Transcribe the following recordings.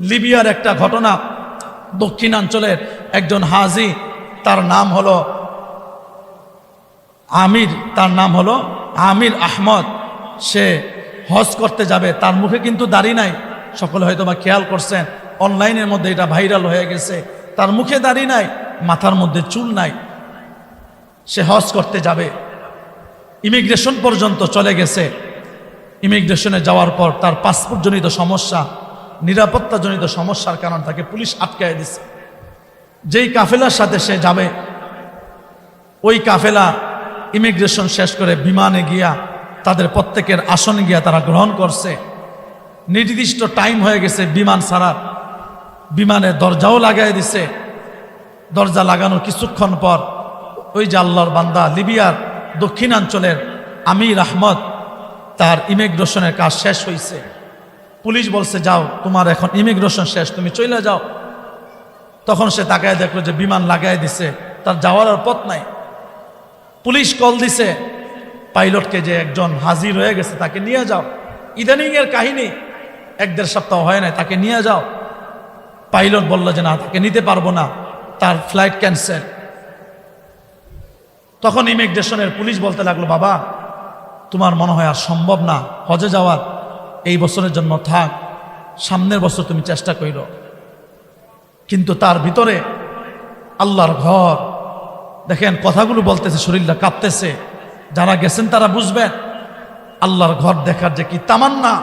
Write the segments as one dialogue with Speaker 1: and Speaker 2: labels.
Speaker 1: লিবিয়ার একটা ঘটনা দক্ষিণাঞ্চলের একজন হাজি, তার নাম হলো আমির, তার নাম হলো আমির আহমদ। সে হজ করতে যাবে, তার মুখে কিন্তু দাড়ি নাই। সকলে হয়তো বা খেয়াল করছেন, অনলাইনের মধ্যে এটা ভাইরাল হয়ে গেছে। তার মুখে দাড়ি নাই, মাথার মধ্যে চুল নাই। সে হজ করতে যাবে। ইমিগ্রেশন পর্যন্ত চলে গেছে। ইমিগ্রেশনে যাওয়ার পর তার পাসপোর্টজনিত সমস্যা নিরাপত্তাজনিত সমস্যার কারণ তাকে পুলিশ আটকায় দিছে। যেই কাফেলার সাথে সে যাবে, ওই কাফেলা ইমিগ্রেশন শেষ করে বিমানে গিয়া তাদের প্রত্যেকের আসনে গিয়া তারা গ্রহণ করছে। নির্দিষ্ট টাইম হয়ে গেছে বিমান ছাড়ার। বিমানের দরজাও লাগাই দিছে। দরজা লাগানোর কিছুক্ষণ পর ওই যে আল্লাহর বান্দা লিবিয়ার দক্ষিণাঞ্চলের আমির আহমদ, তার ইমিগ্রেশনের কাজ শেষ হয়েছে পুলিশ বলছে, যাও, তোমার এখন ইমিগ্রেশন শেষ, তুমি চলে যাও। তখন সে তাকায় দেখল যে বিমান লাগাই দিছে, তার যাওয়ার আর পথ নাই। পুলিশ কল দিছে, পাইলটকে যে একজন হাজির হয়ে গেছে, তাকে নিয়ে যাও। ইদানিং এর কাহিনী এক দেড় সপ্তাহ হয় নাই, তাকে নিয়ে যাও। পাইলট বলল যে, না, তাকে নিতে পারব না, তার ফ্লাইট ক্যান্সেল। তখন ইমিগ্রেশনের পুলিশ বলতে লাগল, বাবা, তোমার মনে হয় আর সম্ভব না, হজে যাওয়ার। এই বছরের জন্য থাক, সামনের বছর তুমি চেষ্টা কইর। কিন্তু তার ভিতরে আল্লাহর ঘর। দেখেন, কথাগুলো বলতেছে, শরীরটা কাঁপতেছে। যারা গেছেন তারা বুঝবেন, আল্লাহর ঘর দেখার যে কি তামান্না।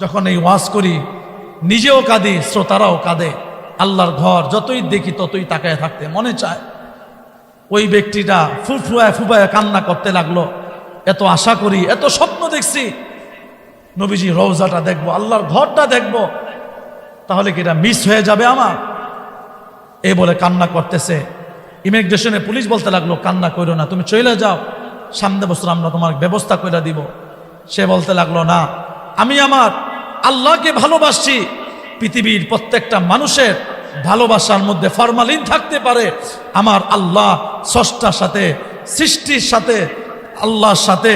Speaker 1: যখন এই ওয়াজ করি, নিজেও কাঁদি, শ্রোতারাও কাঁদে। আল্লাহর ঘর যতই দেখি ততই তাকায় থাকতে মনে চায়। ওই ব্যক্তিটা ফুফুয়ায় ফুফায় কান্না করতে লাগল। এত আশা করি, এত স্বপ্ন দেখছি নবীজি রওজাটা দেখব, আল্লাহর ঘরটা দেখব। তাহলে কি এটা মিস হয়ে যাবে আমার? এই বলে কান্না করতেছে। ইমিগ্রেশনে পুলিশ বলতে লাগল, কান্না করো না, তুমি চলে যাও। সামনে বছর আমরা তোমার ব্যবস্থা করে দিব। সে বলতে লাগল, না, আমি আমার আল্লাহকে ভালোবাসছি। পৃথিবীর প্রত্যেকটা মানুষের ভালোবাসার মধ্যে ফরমালিন থাকতে পারে। আমার আল্লাহ স্রষ্টার সাথে, সৃষ্টির সাথে, আল্লাহর সাথে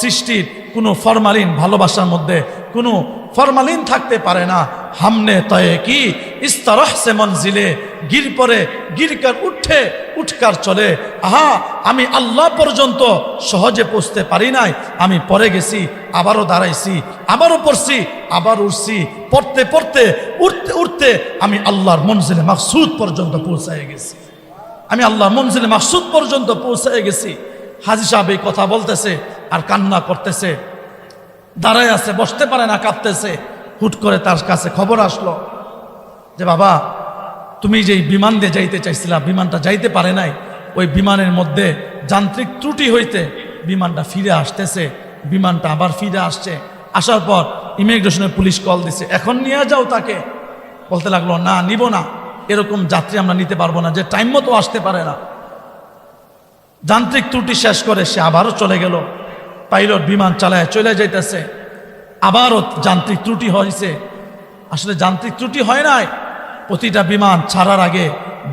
Speaker 1: সৃষ্টির কোনো ফরমালিন ভালোবাসার মধ্যে কোনো ফরমালিন থাকতে পারে না। হামনে তয়ে কি? ইস্তারহ সে মঞ্জিলে গির পরে গিরকার উঠে, উঠকার চলে। আহা, আমি আল্লাহ পর্যন্ত সহজে পৌঁছতে পারি নাই। আমি পরে গেছি, আবারও দাঁড়াইছি, আবারও পড়ছি, আবার উঠছি। পড়তে পড়তে, উঠতে উঠতে আমি আল্লাহর মঞ্জিলে মাকসুদ পর্যন্ত পৌঁছায় গেছি। আমি আল্লাহর মঞ্জিলে মাকসুদ পর্যন্ত পৌঁছায় গেছি। হাজি সাহেব এই কথা বলতেছে। আর কান্না করতেছে। দাঁড়ায় আছে, বসতে পারে না, কাঁদতেছে। হুট করে তার কাছে খবর আসলো যে, বাবা, তুমি যেই বিমান দিয়ে যাইতে চাইছিলা, বিমানটা যাইতে পারে নাই। ওই বিমানের মধ্যে যান্ত্রিক ত্রুটি হইতে বিমানটা ফিরে আসতেছে। বিমানটা আবার ফিরে আসছে। আসার পর ইমিগ্রেশনের পুলিশ কল দিছে, এখন নিয়ে যাও তাকে। বলতে লাগল, না, নিব না। এরকম যাত্রী আমরা নিতে পারব না, যে টাইম মতো আসতে পারে না। যান্ত্রিক ত্রুটি শেষ করে সে আবারও চলে গেল। পাইলট বিমান চালায় চলে যাইতেছে। আবারও যান্ত্রিক ত্রুটি হয়েছে আসলে যান্ত্রিক ত্রুটি হয় নাই। প্রতিটা বিমান ছাড়ার আগে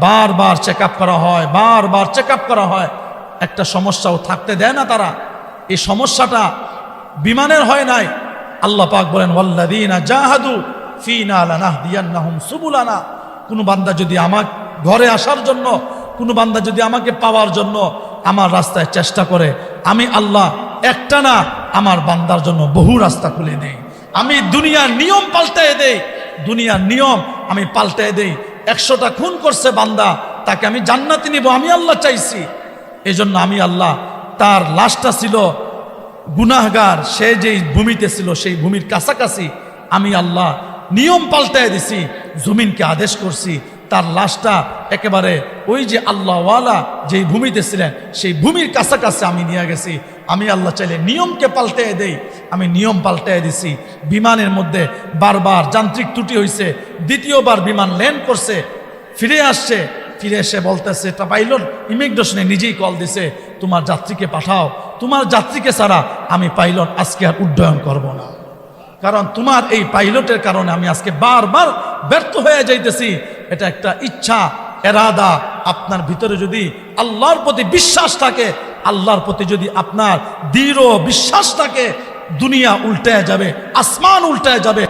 Speaker 1: বারবার চেক আপ করা হয়, বারবার চেক আপ করা হয়। একটা সমস্যাও থাকতে দেয় না তারা। এই সমস্যাটা বিমানের হয় নাই। আল্লাহ পাক বলেন ওয়াল্লাদিনা জাহাদু ফিনা সুবুলানা। কোনো বান্দা যদি আমার ঘরে আসার জন্য, কোনো বান্দা যদি আমাকে পাওয়ার জন্য আমার রাস্তায় চেষ্টা করে, আমি আল্লাহ একটা না, আমার বান্দার জন্য বহু রাস্তা খুলে দেই আমি দুনিয়ার নিয়ম পাল্টায় দেই। দুনিয়ার নিয়ম আমি পাল্টায় দেই। একশোটা খুন করছে বান্দা, তাকে আমি জান্নাতি নিব, আমি আল্লাহ চাইছি। এজন্য আমি আল্লাহ, তার লাশটা ছিল গুনাহগার, সে যেই ভূমিতে ছিল, সেই ভূমির কাছাকাছি, আমি আল্লাহ নিয়ম পাল্টায় দিছি, জমিনকে আদেশ করছি তার লাশটা একেবারে ওই যে আল্লাহওয়ালা যেই ভূমিতে ছিলেন, সেই ভূমির কাছাকাছি আমি নিয়ে গেছি। আমি আল্লাহ চাইলে নিয়মকে পাল্টায় দেই। আমি নিয়ম পাল্টায় দিছি। বিমানের মধ্যে বারবার যান্ত্রিক ত্রুটি হয়েছে দ্বিতীয়বার বিমান ল্যান্ড করছে। ফিরে আসছে। ফিরে এসে বলতেছে, এটা পাইলট, ইমিগ্রেশনে নিজেই কল দিছে, তোমার যাত্রীকে পাঠাও। তোমার যাত্রীকে ছাড়া আমি পাইলট আজকে আর উড্ডয়ন করব না। কারণ তোমার এই পাইলটের কারণে আমি আজকে বারবার ব্যর্থ হয়ে যাইতেছি। এটা একটা ইচ্ছা, এরাদা। আপনার ভিতরে যদি আল্লাহর প্রতি বিশ্বাস থাকে, আল্লাহর প্রতি যদি আপনার দৃঢ় বিশ্বাস থাকে, দুনিয়া উল্টে যাবে, আসমান উল্টে যাবে